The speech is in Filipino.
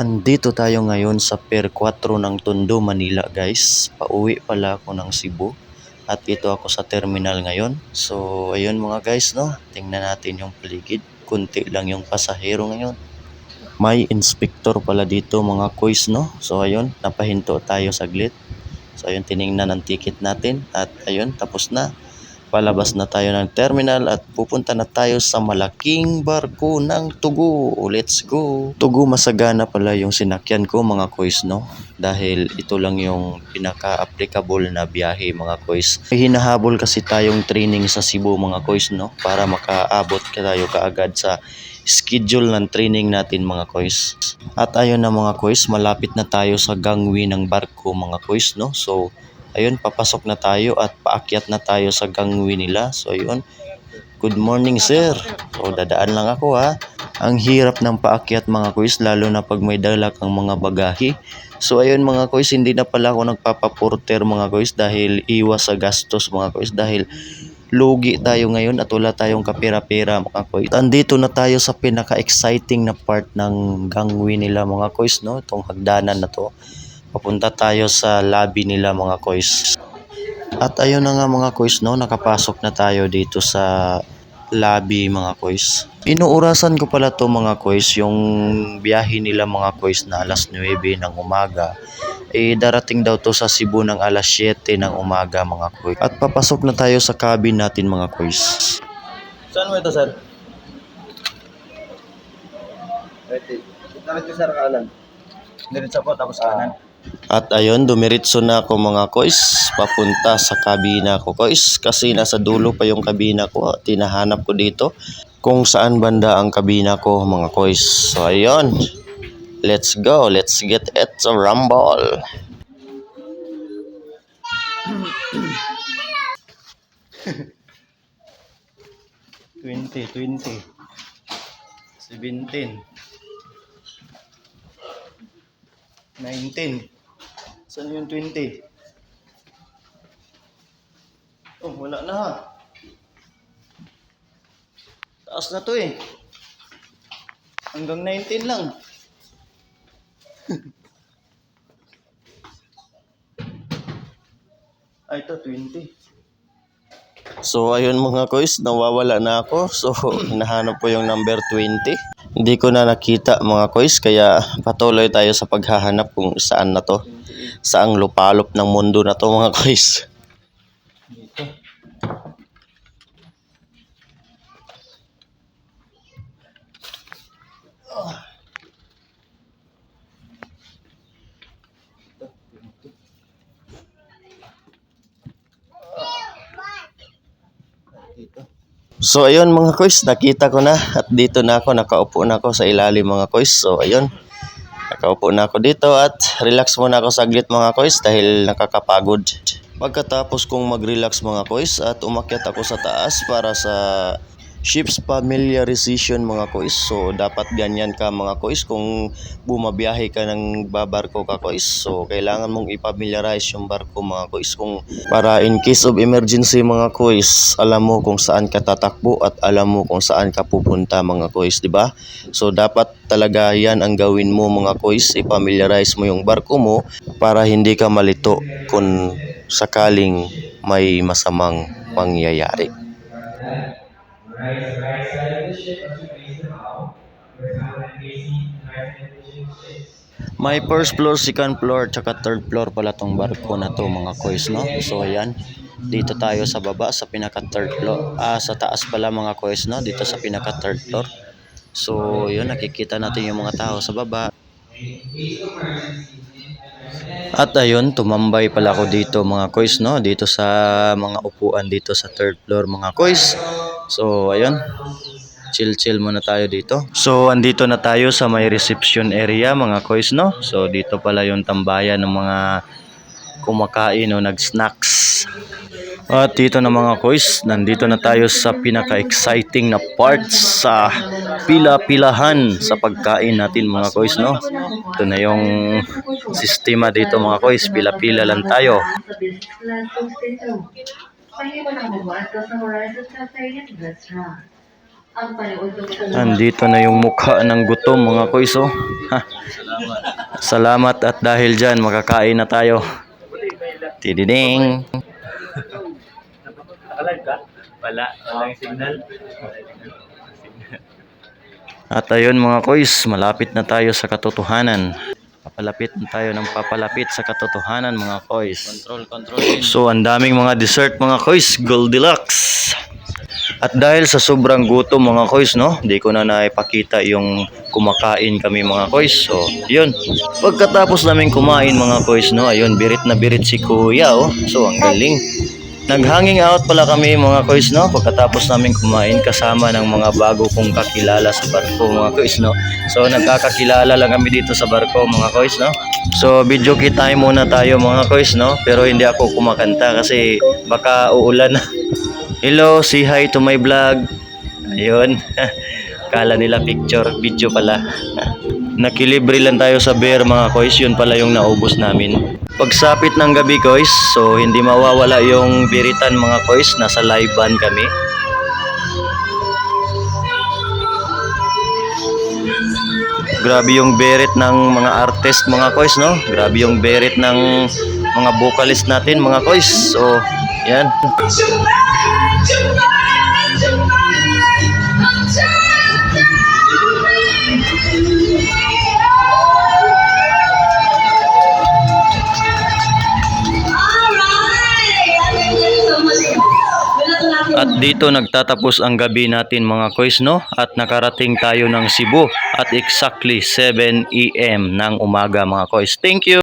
Andito tayo ngayon sa Pier 4 ng Tondo, Manila guys. Pauwi pala ako ng Cebu. At ito ako sa terminal ngayon. So ayun mga guys no. Tingnan natin yung paligid. Kunti lang yung pasahero ngayon. May inspector pala dito mga kuys no. So ayun, napahinto tayo saglit. So ayun, tiningnan ang ticket natin. At ayun, tapos na. Palabas na tayo ng terminal at pupunta na tayo sa malaking barko ng Tugu. Let's go! Tugu masagana pala yung sinakyan ko mga kois no. Dahil ito lang yung pinaka-applicable na biyahe mga kois. Hinahabol kasi tayong training sa Cebu mga kois no. Para makaabot ka tayo kaagad sa schedule ng training natin mga kois. At ayun na mga kois, malapit na tayo sa gangway ng barko mga kois no. So ayun, papasok na tayo at paakyat na tayo sa gangway nila. So ayun, good morning sir. So dadaan lang ako ha. Ang hirap ng paakyat mga kuys, lalo na pag may dala kang mga bagahe. So ayun mga kuys, hindi na pala ako nagpapaporter mga kuys dahil iwas sa gastos mga kuys dahil lugi tayo ngayon at wala tayong kapira-pira mga kuys. Andito na tayo sa pinaka-exciting na part ng gangway nila mga kuys, no? Itong hagdanan na to. Papunta tayo sa lobby nila mga kois. At ayun na nga mga kois no, nakapasok na tayo dito sa lobby mga kois. Inuurasan ko pala to mga kois, yung biyahe nila mga kois na alas 9 ng umaga. Eh darating daw to sa Cebu ng alas 7 ng umaga mga kois. At papasok na tayo sa cabin natin mga kois. Saan mo ito sir? Diretso sir kanan. Diretso po tapos kanan. At ayun, dumiritso na ako mga kois, papunta sa kabina ko kois. Kasi nasa dulo pa yung kabina ko, tinahanap ko dito kung saan banda ang kabina ko mga kois. So ayun, let's go, let's get it to rumble. Twenty, twenty, seventeen. 19. Saan yung 20? Oh, wala na ha. Taas na to eh. Hanggang 19 lang. Ay, ito 20. So, ayun mga kois, nawawala na ako. So, hinahanap ko yung number 20. Hindi ko na nakita mga kois, kaya patuloy tayo sa paghahanap kung saan na to. Saang lupalop ng mundo na to mga kois. So ayun mga kois, nakita ko na at dito na ako, nakaupo na ako sa ilalim mga kois. So ayun, nakaupo na ako dito at relax muna ako saglit mga kois dahil nakakapagod. Pagkatapos kong mag-relax mga kois at umakyat ako sa taas para sa ship's familiarization mga kois. So dapat ganyan ka mga kois kung bumabiyahe ka ng babarko ka kois. So kailangan mong ipamiliarize yung barko mga kois kung para in case of emergency mga kois, alam mo kung saan ka tatakbo at alam mo kung saan ka pupunta mga kois, di ba? So dapat talaga yan ang gawin mo mga kois, ipamiliarize mo yung barko mo para hindi ka malito kung sakaling may masamang mangyayari. Right, right side of the ship as you face the bow. We're found facing right side of the ship. May first floor, second floor, tsaka third floor pala tong barko na to mga kois, no? So ayan, dito tayo sa baba sa pinaka third floor. Ah, sa taas pala mga kois, no? Dito sa pinaka third floor. So yun, nakikita natin yung mga tao sa baba. At ayun, tumambay pala ako dito mga kois, no? Dito sa mga upuan dito sa third floor mga kois. So ayun, chill-chill muna tayo dito. So, andito na tayo sa may reception area mga kois, no? So, dito pala yung tambayan ng mga kumakain o nag-snacks. At dito na mga kois, nandito na tayo sa pinaka-exciting na part sa pila-pilahan sa pagkain natin mga kois, no? Ito na yung sistema dito mga kois, pila-pila lang tayo. Pahingi mo ng buwan sa Horizon Cafe Restaurant. Andito na yung mukha ng gutom mga koys oh. Ha. Salamat at dahil dyan makakain na tayo. Tididing. Nakalag ka? Wala. Walang signal. At ayun mga koys, malapit na tayo sa katotohanan. Papalapit tayo ng papalapit sa katotohanan mga koys. Control, control. So ang daming mga dessert mga koys, Goldilocks. At dahil sa sobrang gutom mga koys, no, di ko na naipakita yung kumakain kami mga koys. So, yun. Pagkatapos namin kumain mga koys, no, ayun, birit na birit si kuya, oh. So, ang galing. Naghanging out pala kami mga koys, no, pagkatapos namin kumain kasama ng mga bago kong kakilala sa barko mga koys, no. So, nagkakakilala lang kami dito sa barko mga koys, no. So, video time muna tayo mga koys, no. Pero hindi ako kumakanta kasi baka uulan. Hello, say hi to my vlog. Ayun. Kala nila picture, video pala. Nakilibre lang tayo sa beer mga koys, yun pala yung naubos namin. Pagsapit ng gabi koys, so hindi mawawala yung biritan mga koys, nasa live band kami. Grabe yung beret ng mga artist mga koys, no? Grabe yung beret ng mga vocalist natin mga koys. So, yan. Dito nagtatapos ang gabi natin mga koys no at nakarating tayo ng Cebu at exactly 7 AM ng umaga mga koys. Thank you.